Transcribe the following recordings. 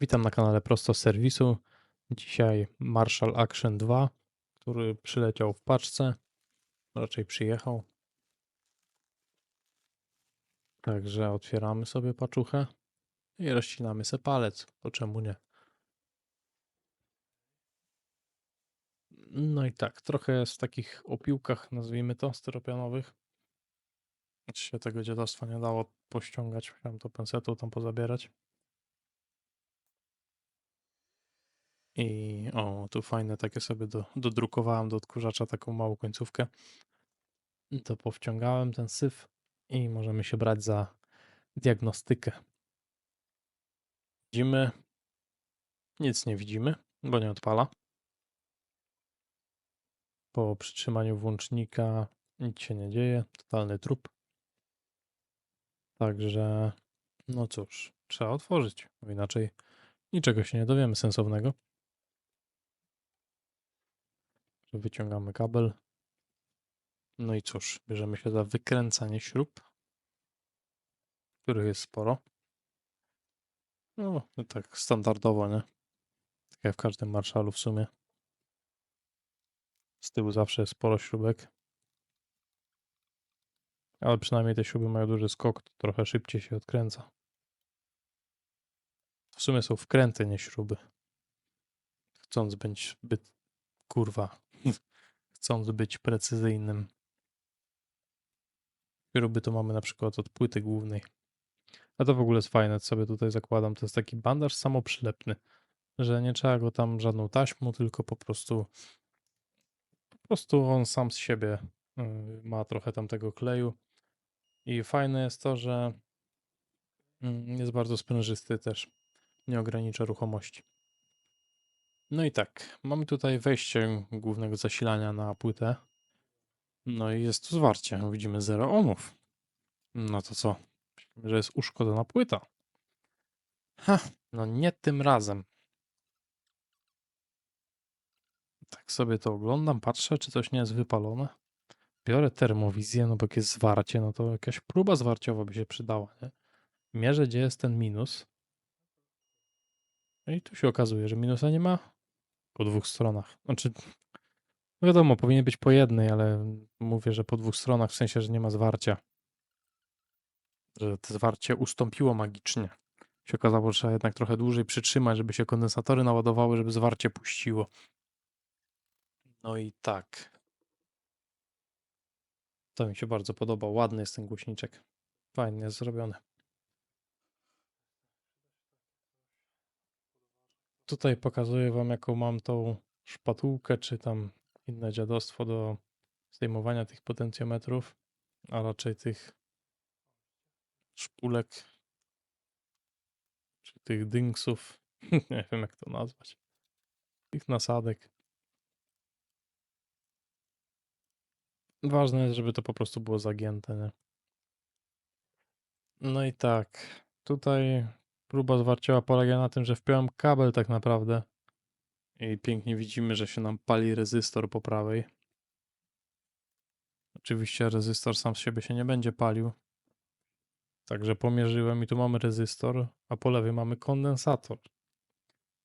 Witam na kanale Prosto z Serwisu. Dzisiaj Marshall Action 2, który przyleciał w paczce. Raczej przyjechał. Także otwieramy sobie paczuchę i rozcinamy sobie palec. To czemu nie? No i tak, trochę w takich opiłkach, nazwijmy to, styropianowych. Czy się tego dziadostwa nie dało pościągać, musiałem to pensetą tam pozabierać. I o, tu fajne takie sobie do, dodrukowałem do odkurzacza taką małą końcówkę. To powciągałem ten syf i możemy się brać za diagnostykę. Widzimy, nic nie widzimy, bo nie odpala. Po przytrzymaniu włącznika nic się nie dzieje, totalny trup. Także, no cóż, trzeba otworzyć, bo inaczej niczego się nie dowiemy sensownego. Wyciągamy kabel. No i cóż, bierzemy się za wykręcanie śrub, których jest sporo. No, no tak standardowo, nie? Tak jak w każdym marszalu w sumie. Z tyłu zawsze jest sporo śrubek. Ale przynajmniej te śruby mają duży skok, to trochę szybciej się odkręca. W sumie są wkręty, nie śruby. Chcąc być, być kurwa, chcąc być precyzyjnym. Śruby to mamy na przykład od płyty głównej. A to w ogóle jest fajne, co sobie tutaj zakładam. To jest taki bandaż samoprzylepny, że nie trzeba go tam żadną taśmą, tylko po prostu po prostu on sam z siebie y, ma trochę tam tego kleju. I fajne jest to, że mm, jest bardzo sprężysty też. Nie ogranicza ruchomości. No i tak, mamy tutaj wejście głównego zasilania na płytę. No i jest tu zwarcie. Widzimy 0 ohmów. No to co? Myślimy, że jest uszkodzona płyta. Ha, no nie tym razem. Tak sobie to oglądam, patrzę, czy coś nie jest wypalone. Biorę termowizję, no bo jak jest zwarcie, no to jakaś próba zwarciowa by się przydała, nie? Mierzę, gdzie jest ten minus. No i tu się okazuje, że minusa nie ma po dwóch stronach. Znaczy, no wiadomo, powinien być po jednej, ale mówię, że po dwóch stronach, w sensie, że nie ma zwarcia. Że to zwarcie ustąpiło magicznie. Się okazało, że trzeba jednak trochę dłużej przytrzymać, żeby się kondensatory naładowały, żeby zwarcie puściło. No i tak. To mi się bardzo podoba. Ładny jest ten głośniczek. Fajnie jest zrobiony. Tutaj pokazuję wam, jaką mam tą szpatułkę, czy tam inne dziadostwo do zdejmowania tych potencjometrów, a raczej tych szpulek, czy tych dynksów. Nie wiem, jak to nazwać. Tych nasadek. Ważne jest, żeby to po prostu było zagięte, nie? No i tak, tutaj próba zwarcioła polega na tym, że wpiąłem kabel tak naprawdę i pięknie widzimy, że się nam pali rezystor po prawej. Oczywiście rezystor sam z siebie się nie będzie palił. Także pomierzyłem i tu mamy rezystor, a po lewej mamy kondensator.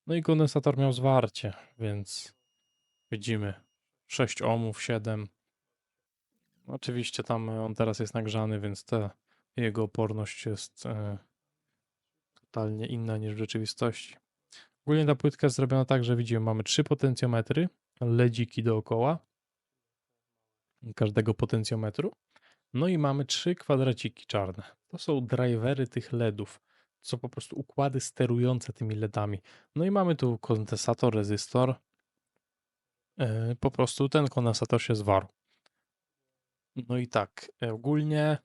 No i kondensator miał zwarcie, więc widzimy 6 ohmów, 7. Oczywiście tam on teraz jest nagrzany, więc ta jego oporność jest e, totalnie inna niż w rzeczywistości. Ogólnie ta płytka jest zrobiona tak, że widzimy, mamy trzy potencjometry, ledziki dookoła każdego potencjometru. No i mamy trzy kwadraciki czarne. To są drivery tych LEDów. Są po prostu układy sterujące tymi LEDami. No i mamy tu kondensator, rezystor. Yy, Po prostu ten kondensator się zwarł. No i tak, e, ogólnie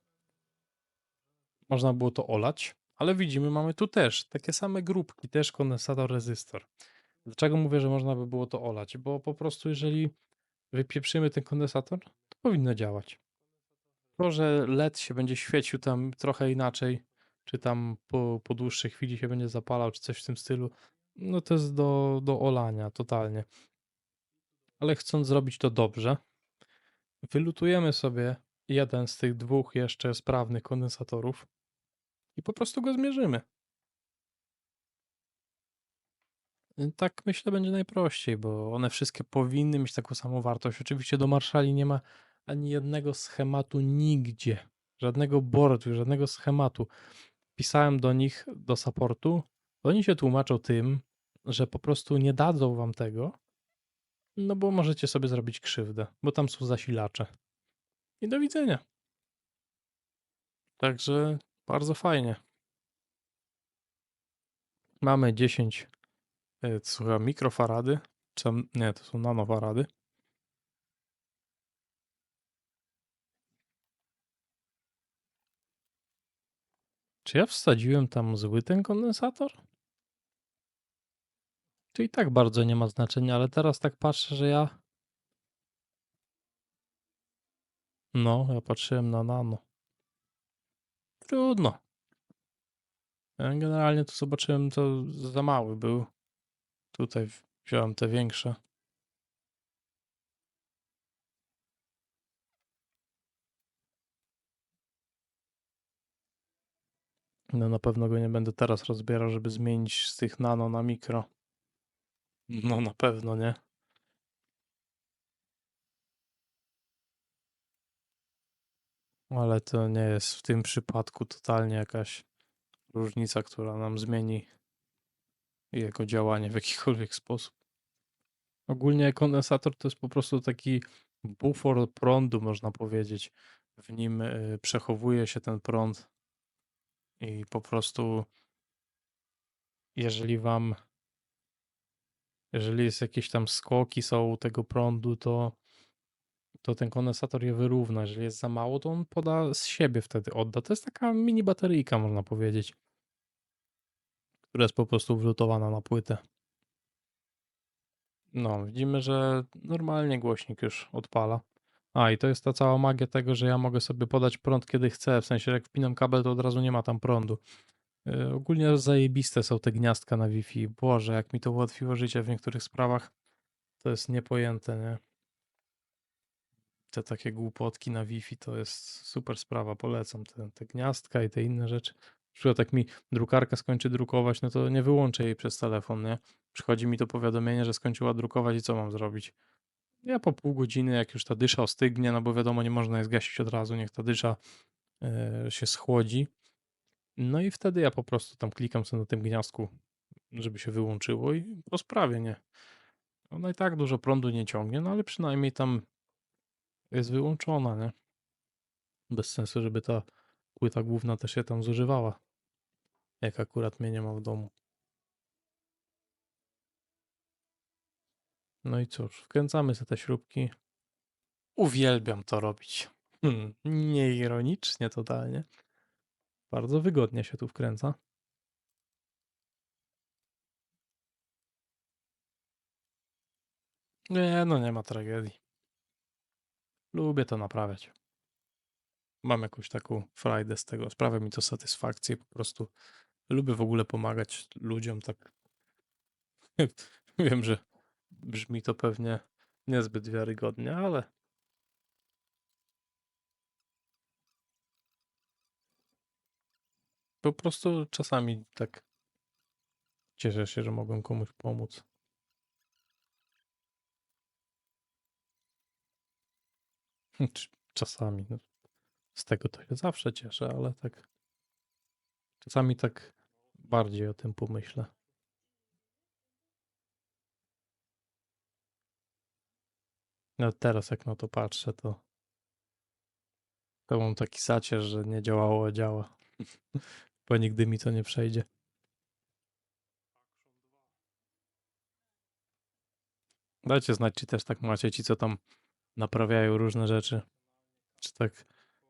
można było to olać, ale widzimy, mamy tu też takie same grupki, też kondensator, rezystor. Dlaczego mówię, że można by było to olać? Bo po prostu jeżeli wypieprzymy ten kondensator, to powinno działać. To, że LED się będzie świecił tam trochę inaczej, czy tam po, po dłuższej chwili się będzie zapalał, czy coś w tym stylu, no to jest do, do olania totalnie. Ale chcąc zrobić to dobrze, wylutujemy sobie jeden z tych dwóch jeszcze sprawnych kondensatorów i po prostu go zmierzymy. Y, Tak myślę będzie najprościej, bo one wszystkie powinny mieć taką samą wartość. Oczywiście do Marszali nie ma ani jednego schematu nigdzie. Żadnego boardu, żadnego schematu. Pisałem do nich, do supportu. Oni się tłumaczą tym, że po prostu nie dadzą wam tego, no bo możecie sobie zrobić krzywdę, bo tam są zasilacze. I do widzenia. Także bardzo fajnie. Mamy 10 e, to są chyba mikrofarady, czy nie, to są nanofarady. Czy ja wsadziłem tam zły ten kondensator? To i tak bardzo nie ma znaczenia, ale teraz tak patrzę, że ja. No, ja patrzyłem na nano. Trudno. Ja generalnie to zobaczyłem, to za mały był. Tutaj wziąłem te większe. No na pewno go nie będę teraz rozbierał, żeby zmienić z tych nano na mikro. No na pewno nie. Ale to nie jest w tym przypadku totalnie jakaś różnica, która nam zmieni jego działanie w jakikolwiek sposób. Ogólnie kondensator to jest po prostu taki bufor prądu, można powiedzieć. W nim y, przechowuje się ten prąd i po prostu jeżeli wam jeżeli jest jakieś tam skoki są tego prądu, to to ten kondensator je wyrówna. Jeżeli jest za mało, to on poda z siebie wtedy odda. To jest taka mini bateryjka, można powiedzieć, która jest po prostu wlutowana na płytę. No, widzimy, że normalnie głośnik już odpala. A, i to jest ta cała magia tego, że ja mogę sobie podać prąd kiedy chcę. W sensie, jak wpinam kabel, to od razu nie ma tam prądu. Yy, ogólnie zajebiste są te gniazdka na Wi-Fi. Boże, jak mi to ułatwiło życie w niektórych sprawach. To jest niepojęte, nie? Te takie głupotki na Wi-Fi to jest super sprawa, polecam te, te gniazdka i te inne rzeczy. Na przykład jak mi drukarka skończy drukować, no to nie wyłączę jej przez telefon, nie? Przychodzi mi to powiadomienie, że skończyła drukować i co mam zrobić? Ja po pół godziny, jak już ta dysza ostygnie, no bo wiadomo, nie można jej zgasić od razu, niech ta dysza e, się schłodzi. No i wtedy ja po prostu tam klikam sobie na tym gniazdku, żeby się wyłączyło i po sprawie, nie? Ona i tak dużo prądu nie ciągnie, no ale przynajmniej tam jest wyłączona, nie? Bez sensu, żeby ta płyta główna też się tam zużywała. Jak akurat mnie nie ma w domu. No i cóż, wkręcamy sobie te śrubki. Uwielbiam to robić. Hmm, nieironicznie totalnie. Bardzo wygodnie się tu wkręca. Nie, no nie ma tragedii. Lubię to naprawiać. Mam jakąś taką frajdę z tego. Sprawia mi to satysfakcję. Po prostu lubię w ogóle pomagać ludziom. Tak. Wiem, że brzmi to pewnie niezbyt wiarygodnie, ale po prostu czasami tak cieszę się, że mogłem komuś pomóc. Czasami. No, z tego to się zawsze cieszę, ale tak. Czasami tak bardziej o tym pomyślę. No teraz jak na to patrzę, to, to mam taki zacierz, że nie działało, a działa. Bo nigdy mi to nie przejdzie. Dajcie znać, czy też tak macie, ci co tam naprawiają różne rzeczy. Czy tak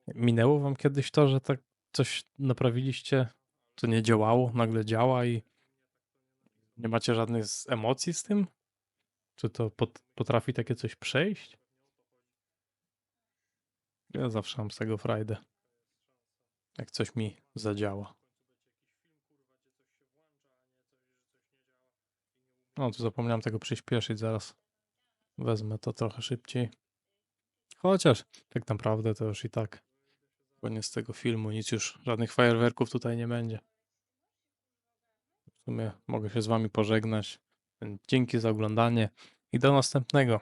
minęło wam kiedyś to, że tak coś naprawiliście, co nie działało, nagle działa i nie macie żadnych emocji z tym? Czy to pot, potrafi takie coś przejść? Ja zawsze mam z tego frajdę. Jak coś mi zadziała. No, tu zapomniałem tego przyspieszyć zaraz. Wezmę to trochę szybciej. Chociaż tak naprawdę to już i tak koniec tego filmu, nic już, żadnych fajerwerków tutaj nie będzie. W sumie mogę się z wami pożegnać. Dzięki za oglądanie i do następnego.